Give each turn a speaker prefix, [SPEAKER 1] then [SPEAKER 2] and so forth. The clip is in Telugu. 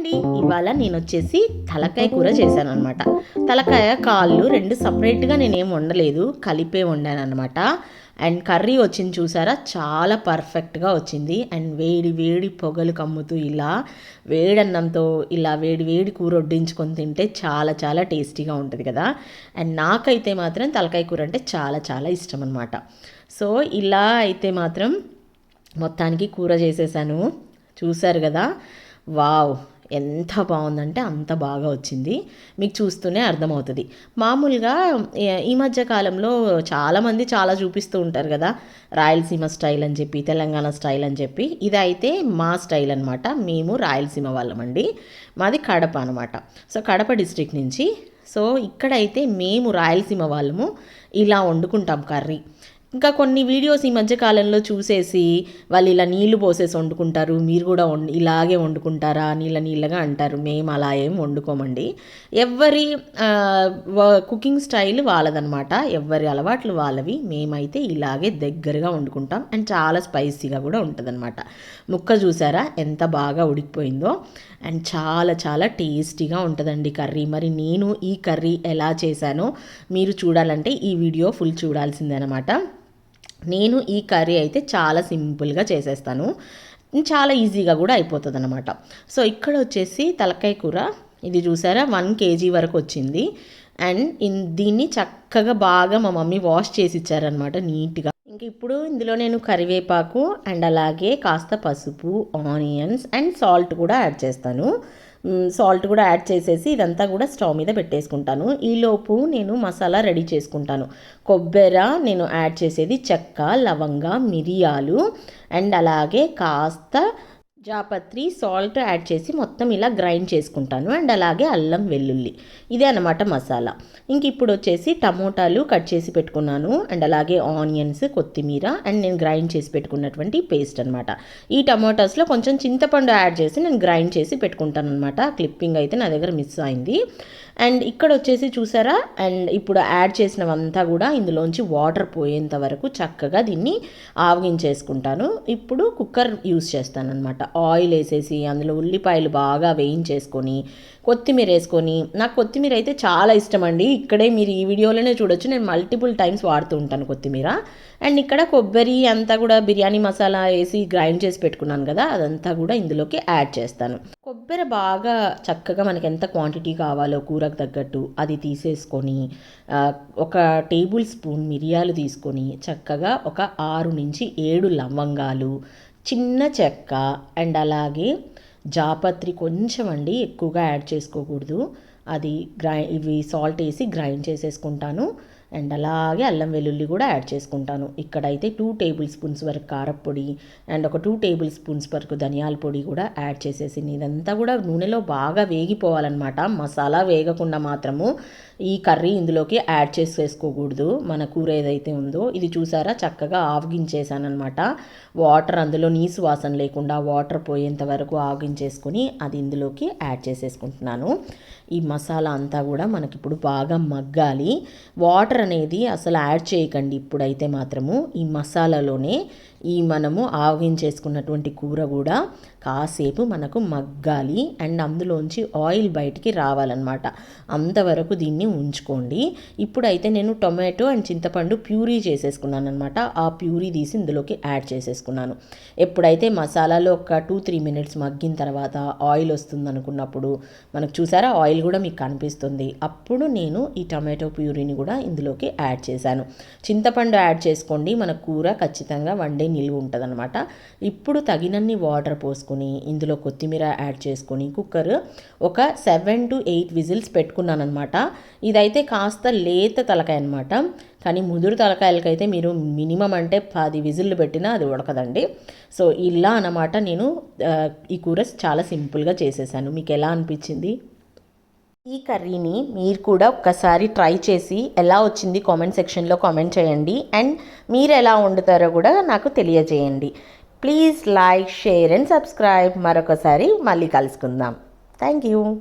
[SPEAKER 1] అండి ఇవాళ నేను వచ్చేసి తలకాయ కూర చేశాను అనమాట తలకాయ కాళ్ళు రెండు సపరేట్గా నేనేం వండలేదు. కలిపే వండాను అనమాట అండ్ కర్రీ వచ్చింది చూసారా? చాలా పర్ఫెక్ట్గా వచ్చింది. అండ్ వేడి వేడి పొగలు కమ్ముతూ ఇలా వేడన్నంతో ఇలా వేడి వేడి కూర వడ్డించుకొని తింటే చాలా చాలా టేస్టీగా ఉంటుంది కదా? అండ్ నాకైతే మాత్రం తలకాయ కూర అంటే చాలా చాలా ఇష్టం అనమాట సో ఇలా అయితే మాత్రం మొత్తానికి కూర చేసేసాను. చూశారు కదా? వావ్! ఎంత బాగుందంటే అంత బాగా వచ్చింది. మీకు చూస్తూనే అర్థమవుతుంది. మామూలుగా ఈ మధ్య కాలంలో చాలామంది చాలా చూపిస్తూ ఉంటారు కదా రాయలసీమ స్టైల్ అని చెప్పి తెలంగాణ స్టైల్ అని చెప్పి. ఇది అయితే మా స్టైల్ అనమాట మేము రాయలసీమ వాళ్ళమండి మాది కడప అనమాట సో కడప డిస్ట్రిక్ట్ నుంచి. సో ఇక్కడైతే మేము రాయలసీమ వాళ్ళము. ఇలా వండుకుంటాం కర్రీ. ఇంకా కొన్ని వీడియోస్ ఈ మధ్య కాలంలో చూసేసి వాళ్ళు ఇలా నీళ్ళు పోసేసి వండుకుంటారు మీరు కూడా వండు ఇలాగే వండుకుంటారా నీళ్ళ నీళ్ళగా అంటారు. మేము అలా ఏం వండుకోమండి. ఎవరి కుకింగ్ స్టైల్ వాళ్ళదనమాట. ఎవరి అలవాట్లు వాళ్ళవి. మేమైతే ఇలాగే దగ్గరగా వండుకుంటాం. అండ్ చాలా స్పైసీగా కూడా ఉంటుందన్నమాట ముక్క చూసారా? ఎంత బాగా ఉడికిపోయిందో. అండ్ చాలా చాలా టేస్టీగా ఉంటుందండి కర్రీ. మరి నేను ఈ కర్రీ ఎలా చేశానో మీరు చూడాలంటే ఈ వీడియో ఫుల్ చూడాల్సిందనమాట. నేను ఈ కర్రీ అయితే చాలా సింపుల్గా చేసేస్తాను. చాలా ఈజీగా కూడా అయిపోతుంది అనమాట సో ఇక్కడ వచ్చేసి తలకాయ కూర. ఇది చూసారా? వన్ కేజీ వరకు వచ్చింది. అండ్ దీన్ని చక్కగా బాగా మా మమ్మీ వాష్ చేసి ఇచ్చారనమాట నీట్గా. ఇంక ఇప్పుడు ఇందులో నేను కరివేపాకు అండ్ అలాగే కాస్త పసుపు ఆనియన్స్ అండ్ సాల్ట్ కూడా యాడ్ చేస్తాను. సాల్ట్ కూడా యాడ్ చేసేసి ఇదంతా కూడా స్టవ్ మీద పెట్టేసుకుంటాను. ఈలోపు నేను మసాలా రెడీ చేసుకుంటాను. కొబ్బెర నేను యాడ్ చేసేది చెక్క లవంగ మిరియాలు అండ్ అలాగే కాస్త జాపత్రి సాల్ట్ యాడ్ చేసి మొత్తం ఇలా గ్రైండ్ చేసుకుంటాను. అండ్ అలాగే అల్లం వెల్లుల్లి. ఇదే అనమాట మసాలా. ఇంక ఇప్పుడు వచ్చేసి టమోటాలు కట్ చేసి పెట్టుకున్నాను. అండ్ అలాగే ఆనియన్స్ కొత్తిమీర అండ్ నేను గ్రైండ్ చేసి పెట్టుకున్నటువంటి పేస్ట్ అనమాట ఈ టమోటాస్లో కొంచెం చింతపండు యాడ్ చేసి నేను గ్రైండ్ చేసి పెట్టుకుంటాను అనమాట క్లిప్పింగ్ అయితే నా దగ్గర మిస్ అయింది. అండ్ ఇక్కడ వచ్చేసి చూసారా? అండ్ ఇప్పుడు యాడ్ చేసినవంతా కూడా ఇందులోంచి వాటర్ పోయేంత వరకు చక్కగా దీన్ని ఆవగించేసుకుంటాను. ఇప్పుడు కుక్కర్ యూస్ చేస్తాను అనమాట ఆయిల్ వేసేసి అందులో ఉల్లిపాయలు బాగా వేయించేసుకొని కొత్తిమీర వేసుకొని. నాకు కొత్తిమీర అయితే చాలా ఇష్టం అండి. ఇక్కడే మీరు ఈ వీడియోలోనే చూడొచ్చు. నేను మల్టిపుల్ టైమ్స్ వాడుతూ ఉంటాను కొత్తిమీర. అండ్ ఇక్కడ కొబ్బరి అంతా కూడా బిర్యానీ మసాలా వేసి గ్రైండ్ చేసి పెట్టుకున్నాను కదా అదంతా కూడా ఇందులోకి యాడ్ చేస్తాను. కొబ్బరి బాగా చక్కగా మనకి ఎంత క్వాంటిటీ కావాలో కూరకు తగ్గట్టు అది తీసేసుకొని ఒక టేబుల్ స్పూన్ మిరియాలు తీసుకొని చక్కగా ఒక ఆరు నుంచి ఏడు లవంగాలు చిన్న చెక్క అండ్ అలాగే జాపత్రి కొంచెం అండి ఎక్కువగా యాడ్ చేసుకోకూడదు. అది గ్రై ఇవి సాల్ట్ వేసి గ్రైండ్ చేసేసుకుంటాను. అండ్ అలాగే అల్లం వెల్లుల్లి కూడా యాడ్ చేసుకుంటాను. ఇక్కడైతే టూ టేబుల్ స్పూన్స్ వరకు కారపొడి అండ్ ఒక టూ టేబుల్ స్పూన్స్ వరకు ధనియాల పొడి కూడా యాడ్ చేసేసి ఇదంతా కూడా నూనెలో బాగా వేగిపోవాలన్నమాట. మసాలా వేగకుండా మాత్రము ఈ కర్రీ ఇందులోకి యాడ్ చేసేసుకోకూడదు. మన కూర ఏదైతే ఉందో ఇది చూసారా? చక్కగా ఆవగించేసానమాట వాటర్ అందులో నీసు వాసన లేకుండా వాటర్ పోయేంత వరకు ఆవగించేసుకొని అది ఇందులోకి యాడ్ చేసేసుకుంటున్నాను. ఈ మసాలా అంతా కూడా మనకిప్పుడు బాగా మగ్గాలి. వాటర్ అనేది అసలు యాడ్ చేయకండి ఇప్పుడైతే మాత్రము. ఈ మసాలాలోనే ఈ మనము ఆవగించేసుకున్నటువంటి కూర కూడా కాసేపు మనకు మగ్గాలి. అండ్ అందులోంచి ఆయిల్ బయటికి రావాలన్నమాట. అంతవరకు దీన్ని ఉంచుకోండి. ఇప్పుడైతే నేను టొమాటో అండ్ చింతపండు ప్యూరీ చేసేసుకున్నాను అనమాట ఆ ప్యూరీ తీసి ఇందులోకి యాడ్ చేసేసుకున్నాను. ఎప్పుడైతే మసాలాలో ఒక టూ త్రీ మినిట్స్ మగ్గిన తర్వాత ఆయిల్ వస్తుంది అనుకున్నప్పుడు మనకు చూసారా? ఆయిల్ కూడా మీకు కనిపిస్తుంది. అప్పుడు నేను ఈ టొమాటో ప్యూరీని కూడా ఇందులో ఇందులోకి యాడ్ చేశాను. చింతపండు యాడ్ చేసుకోండి. మన కూర ఖచ్చితంగా వండే నిలువ ఉంటుందన్నమాట. ఇప్పుడు తగినన్ని వాటర్ పోసుకొని ఇందులో కొత్తిమీర యాడ్ చేసుకొని కుక్కర్ ఒక సెవెన్ టు ఎయిట్ విజిల్స్ పెట్టుకున్నాను అనమాట ఇదైతే కాస్త లేత తలకాయ అనమాట కానీ ముదురు తలకాయలకైతే మీరు మినిమం అంటే పది విజిల్లు పెట్టినా అది ఉడకదండి. సో ఇలా అనమాట నేను ఈ కూర చాలా సింపుల్గా చేసేసాను. మీకు ఎలా అనిపించింది? ఈ కర్రీని మీరు కూడా ఒక్కసారి ట్రై చేసి ఎలా వచ్చింది కామెంట్ సెక్షన్లో కామెంట్ చేయండి. అండ్ మీరు ఎలా వండుతారో కూడా నాకు తెలియజేయండి. Please like share and subscribe. మరొకసారి మళ్ళీ కలుసుకుందాం. Thank you.